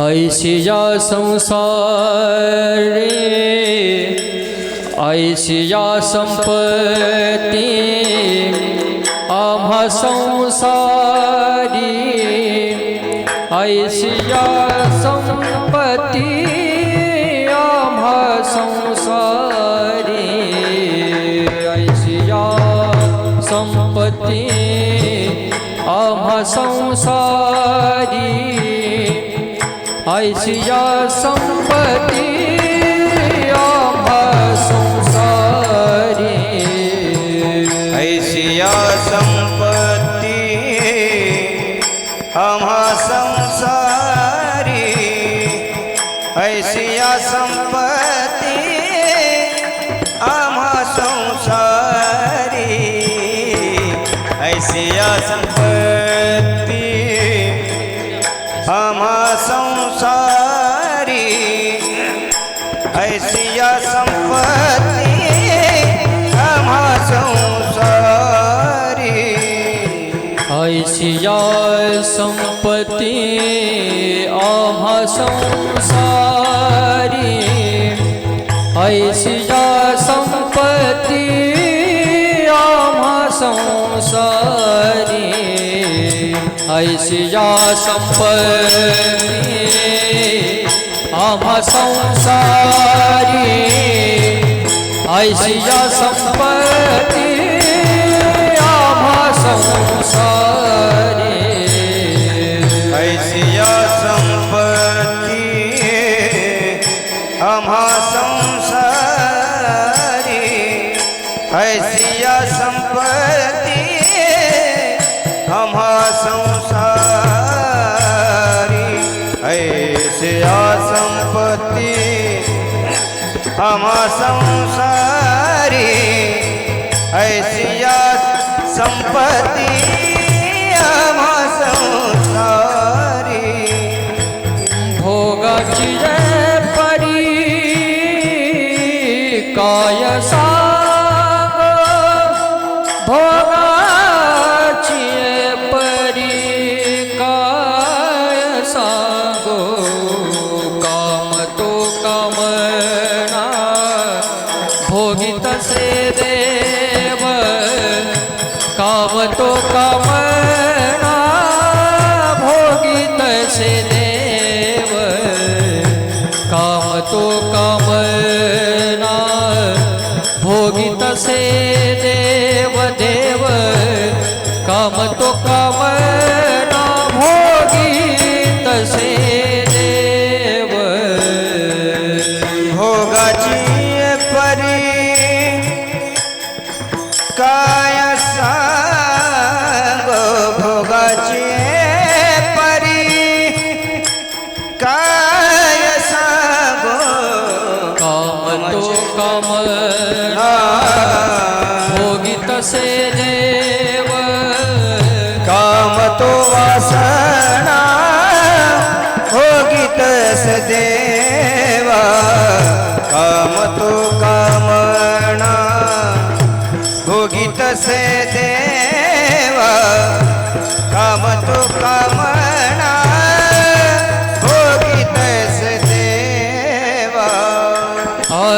ऐशी या संसारे ऐशी या संपत्ती आम्हा संसारी ऐशी या संपत्ति आम्हा संसारी ऐशी या संपत्ति। आम्हा संसारी ऐशिया संपत्ती। दिया संपत्ति संसारी। ऐसिया संपत्ति आमा संसारी। ऐसिया संपत्ति आमा संसारी। ऐसिया संपत्ति आम्हा संसारी ऐशिया संपत्ती आम्हा संसारी। ऐसिया संपत्ती आम्हा हम संसारी ऐसिया संपत्ति। काम तो कामना भोगित से देव। काम तो कामना भोगित से देव देव। काम तो कामना भोगित से देव। भोगाची परी, काय तो कामना भोगित से देव. काम तो वासना भोगित देवा. काम तो कामना भोगित से देवा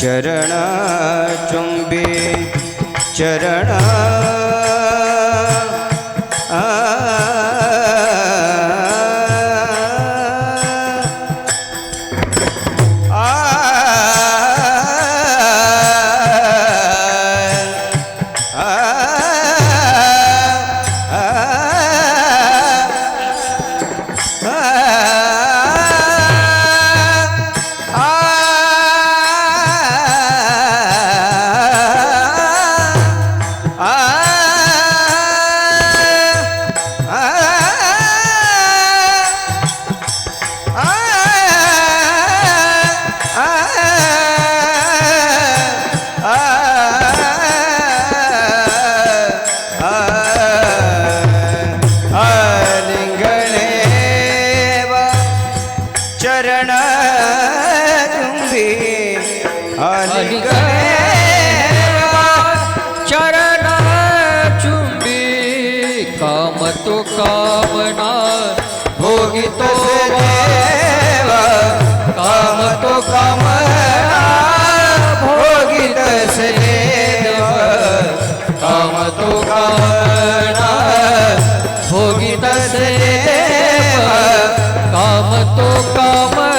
चरण चरण चुंबी चरण काम तो कामना भोगित देव। काम तो कामना भोगित देव। काम तो कामना भोगित देव। काम तो कामना